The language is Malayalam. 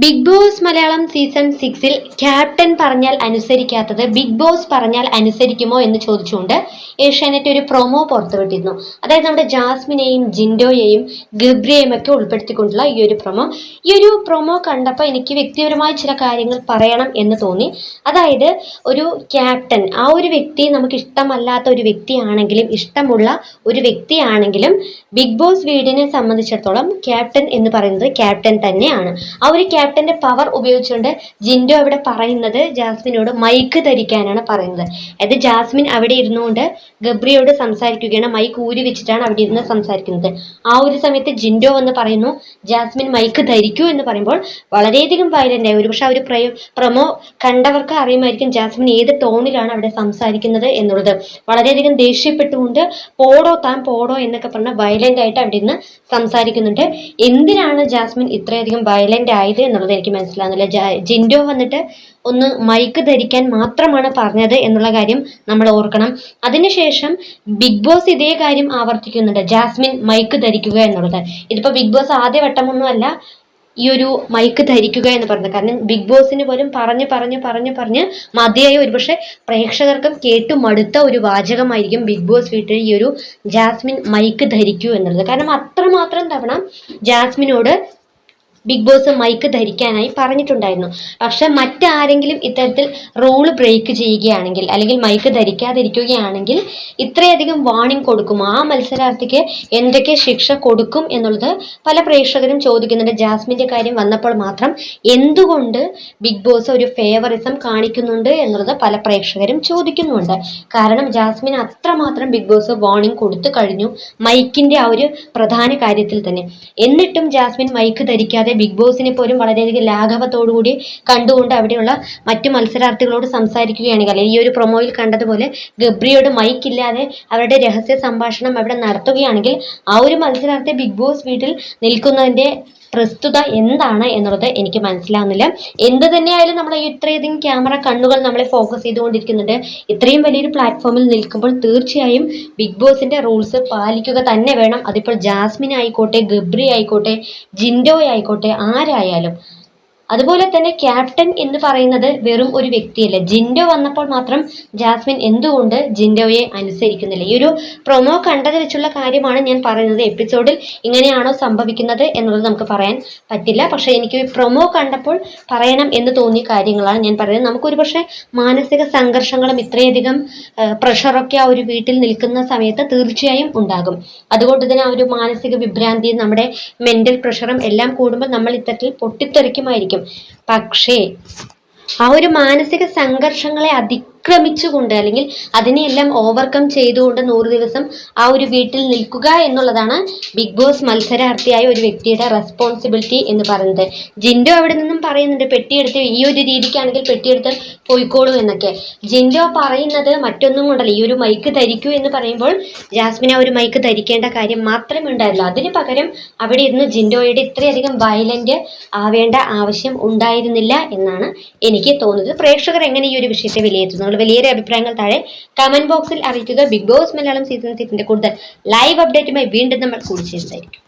ബിഗ് ബോസ് മലയാളം സീസൺ സിക്സിൽ ക്യാപ്റ്റൻ പറഞ്ഞാൽ അനുസരിക്കാത്തത് ബിഗ് ബോസ് പറഞ്ഞാൽ അനുസരിക്കുമോ എന്ന് ചോദിച്ചുകൊണ്ട് ഏഷ്യാനെറ്റ് ഒരു പ്രൊമോ പുറത്തുവിട്ടിരുന്നു. അതായത് നമ്മുടെ ജാസ്മിനെയും ജിൻഡോയെയും ഗബ്രിയെയും ഒക്കെ ഉൾപ്പെടുത്തിക്കൊണ്ടുള്ള ഈ ഒരു പ്രൊമോ ഈ ഒരു പ്രൊമോ കണ്ടപ്പോൾ എനിക്ക് വ്യക്തിപരമായ ചില കാര്യങ്ങൾ പറയണം എന്ന് തോന്നി. അതായത് ഒരു ക്യാപ്റ്റൻ ആ ഒരു വ്യക്തി നമുക്ക് ഇഷ്ടമല്ലാത്ത ഒരു വ്യക്തിയാണെങ്കിലും ഇഷ്ടമുള്ള ഒരു വ്യക്തിയാണെങ്കിലും ബിഗ് ബോസ് വീടിനെ സംബന്ധിച്ചിടത്തോളം ക്യാപ്റ്റൻ എന്ന് പറയുന്നത് ക്യാപ്റ്റൻ തന്നെയാണ്. ആ ഒരു ക്യാപ്റ്റന്റെ പവർ ഉപയോഗിച്ചുകൊണ്ട് ജിൻഡോ അവിടെ പറയുന്നത് ജാസ്മിനോട് മൈക്ക് ധരിക്കാനാണ് പറയുന്നത്. അതായത് ജാസ്മിൻ അവിടെ ഇരുന്നുകൊണ്ട് ഗബ്രിയോട് സംസാരിക്കുകയാണ്. മൈക്ക് ഊരി വെച്ചിട്ടാണ് അവിടെ ഇരുന്ന് സംസാരിക്കുന്നത്. ആ ഒരു സമയത്ത് ജിൻഡോ എന്ന് പറയുന്നു ജാസ്മിൻ മൈക്ക് ധരിക്കൂ എന്ന് പറയുമ്പോൾ വളരെയധികം വയലന്റ് ആയി. ഒരുപക്ഷെ ആ ഒരു പ്രയോ പ്രൊമോ കണ്ടവർക്ക് അറിയുമായിരിക്കും ജാസ്മിൻ ഏത് ടോണിലാണ് അവിടെ സംസാരിക്കുന്നത് എന്നുള്ളത്. വളരെയധികം ദേഷ്യപ്പെട്ടുകൊണ്ട് പോടോ താൻ പോടോ എന്നൊക്കെ പറഞ്ഞ വയലന്റ് ആയിട്ട് അവിടെ ഇരുന്ന് സംസാരിക്കുന്നുണ്ട്. എന്തിനാണ് ജാസ്മിൻ ഇത്രയധികം വയലന്റ് ആയത് എന്നുള്ളത് എനിക്ക് മനസ്സിലാകുന്നില്ല ജിൻഡോ വന്നിട്ട് ഒന്ന് മൈക്ക് ധരിക്കാൻ മാത്രമാണ് പറഞ്ഞത് എന്നുള്ള കാര്യം നമ്മൾ ഓർക്കണം. അതിനുശേഷം ബിഗ് ബോസ് ഇതേ കാര്യം ആവർത്തിക്കുന്നുണ്ട്. ജാസ്മിൻ മൈക്ക് ധരിക്കുക എന്നുള്ളത്. ഇതിപ്പോ ബിഗ് ബോസ് ആദ്യ വട്ടമൊന്നുമല്ല ഈ ഒരു മൈക്ക് ധരിക്കുക എന്ന് പറഞ്ഞത് കാരണം ബിഗ് ബോസിന് പോലും പറഞ്ഞ് പറഞ്ഞ് പറഞ്ഞ് പറഞ്ഞ് മതിയായ ഒരുപക്ഷെ പ്രേക്ഷകർക്കും കേട്ടു മടുത്ത ഒരു വാചകമായിരിക്കും ബിഗ് ബോസ് വീട്ടിൽ ഈ ഒരു ജാസ്മിൻ മൈക്ക് ധരിക്കൂ എന്നുള്ളത്. കാരണം അത്രമാത്രം തവണ ജാസ്മിനോട് ബിഗ് ബോസ് മൈക്ക് ധരിക്കാനായി പറഞ്ഞിട്ടുണ്ടായിരുന്നു. പക്ഷെ മറ്റാരെങ്കിലും ഇത്തരത്തിൽ റൂൾ ബ്രേക്ക് ചെയ്യുകയാണെങ്കിൽ അല്ലെങ്കിൽ മൈക്ക് ധരിക്കാതിരിക്കുകയാണെങ്കിൽ ഇത്രയധികം വാണിംഗ് കൊടുക്കും. ആ മത്സരാർത്ഥിക്ക് എന്തൊക്കെ ശിക്ഷ കൊടുക്കും എന്നുള്ളത് പല പ്രേക്ഷകരും ചോദിക്കുന്നുണ്ട്. ജാസ്മിന്റെ കാര്യം വന്നപ്പോൾ മാത്രം എന്തുകൊണ്ട് ബിഗ് ബോസ് ഒരു ഫേവറിസം കാണിക്കുന്നുണ്ട് എന്നുള്ളത് പല പ്രേക്ഷകരും ചോദിക്കുന്നുണ്ട്. കാരണം ജാസ്മിൻ അത്രമാത്രം ബിഗ് ബോസ് വാണിംഗ് കൊടുത്തു കഴിഞ്ഞു മൈക്കിന്റെ ആ ഒരു പ്രധാന കാര്യത്തിൽ തന്നെ. എന്നിട്ടും ജാസ്മിൻ മൈക്ക് ധരിക്കാതെ ബിഗ് ബോസിനെ പോലും വളരെയധികം ലാഘവത്തോടുകൂടി കണ്ടുകൊണ്ട് അവിടെയുള്ള മറ്റു മത്സരാർത്ഥികളോട് സംസാരിക്കുകയാണെങ്കിൽ അല്ലെങ്കിൽ ഈ ഒരു പ്രൊമോയിൽ കണ്ടതുപോലെ ഗബ്രിയോട് മൈക്ക് ഇല്ലാതെ അവരുടെ രഹസ്യ സംഭാഷണം അവിടെ നടത്തുകയാണെങ്കിൽ ആ ഒരു മത്സരാർത്ഥി ബിഗ് ബോസ് വീട്ടിൽ നിൽക്കുന്നതിന്റെ പ്രസ്തുത എന്താണ് എന്നുള്ളത് എനിക്ക് മനസ്സിലാവുന്നില്ല. എന്ത് തന്നെയായാലും നമ്മൾ ഇത്രയധികം ക്യാമറ കണ്ണുകൾ നമ്മളെ ഫോക്കസ് ചെയ്തുകൊണ്ടിരിക്കുന്നുണ്ട്. ഇത്രയും വലിയൊരു പ്ലാറ്റ്ഫോമിൽ നിൽക്കുമ്പോൾ തീർച്ചയായും ബിഗ് ബോസിന്റെ റൂൾസ് പാലിക്കുക തന്നെ വേണം. അതിപ്പോൾ ജാസ്മിൻ ആയിക്കോട്ടെ ഗബ്രി ആയിക്കോട്ടെ ജിൻഡോ ആയിക്കോട്ടെ ആരായാലും അതുപോലെ തന്നെ ക്യാപ്റ്റൻ എന്ന് പറയുന്നത് വെറും ഒരു വ്യക്തിയല്ല. ജിൻഡോ വന്നപ്പോൾ മാത്രം ജാസ്മിൻ എന്തുകൊണ്ട് ജിൻഡോയെ അനുസരിക്കുന്നില്ല? ഈ ഒരു പ്രൊമോ കണ്ടത് വെച്ചുള്ള കാര്യമാണ് ഞാൻ പറയുന്നത്. എപ്പിസോഡിൽ ഇങ്ങനെയാണോ സംഭവിക്കുന്നത് എന്നുള്ളത് നമുക്ക് പറയാൻ പറ്റില്ല. പക്ഷേ എനിക്ക് പ്രൊമോ കണ്ടപ്പോൾ പറയണം എന്ന് തോന്നിയ കാര്യങ്ങളാണ് ഞാൻ പറയുന്നത്. നമുക്കൊരു പക്ഷേ മാനസിക സംഘർഷങ്ങളും ഇത്രയധികം പ്രഷറൊക്കെ ആ ഒരു വീട്ടിൽ നിൽക്കുന്ന സമയത്ത് തീർച്ചയായും ഉണ്ടാകും. അതുകൊണ്ട് തന്നെ ആ ഒരു മാനസിക വിഭ്രാന്തിയും നമ്മുടെ മെന്റൽ പ്രഷറും എല്ലാം കൂടുമ്പോൾ നമ്മൾ ഇത്തരത്തിൽ പൊട്ടിത്തെറിക്കുമായിരിക്കും. പക്ഷേ ആ ഒരു മാനസിക സംഘർഷങ്ങളെ അതിക്രമിച്ചുകൊണ്ട് അല്ലെങ്കിൽ അതിനെയെല്ലാം ഓവർകം ചെയ്തുകൊണ്ട് നൂറ് ദിവസം ആ ഒരു വീട്ടിൽ നിൽക്കുക എന്നുള്ളതാണ് ബിഗ് ബോസ് മത്സരാർത്ഥിയായ ഒരു വ്യക്തിയുടെ റെസ്പോൺസിബിലിറ്റി എന്ന് പറയുന്നത്. ജിൻഡോ അവിടെ നിന്നും പറയുന്നുണ്ട് പെട്ടിയെടുത്ത് ഈ ഒരു രീതിക്കാണെങ്കിൽ പെട്ടിയെടുത്ത് പോയിക്കോളൂ എന്നൊക്കെ. ജിൻഡോ പറയുന്നത് മറ്റൊന്നും കൊണ്ടല്ല ഈ ഒരു മൈക്ക് ധരിക്കൂ എന്ന് പറയുമ്പോൾ ജാസ്മിൻ ആ ഒരു മൈക്ക് ധരിക്കേണ്ട കാര്യം മാത്രമേ ഉണ്ടായിരുന്നു അതിന് പകരം അവിടെ ഇരുന്ന് ജിൻഡോയുടെ ഇത്രയധികം വയലന്റ് ആവേണ്ട ആവശ്യം ഉണ്ടായിരുന്നില്ല എന്നാണ് എനിക്ക് തോന്നുന്നത്. പ്രേക്ഷകർ എങ്ങനെ ഈ ഒരു വിഷയത്തെ വിലയിരുത്തുന്നു? നിങ്ങളുടെ വലിയൊരു അഭിപ്രായങ്ങൾ താഴെ കമന്റ് ബോക്സിൽ അറിയിക്കുക. ബിഗ് ബോസ് മലയാളം സീസൺ സിക്സിന്റെ കൂടുതൽ ലൈവ് അപ്ഡേറ്റുമായി വീണ്ടും നമ്മൾ കൂടി ചേരുന്നതായിരിക്കും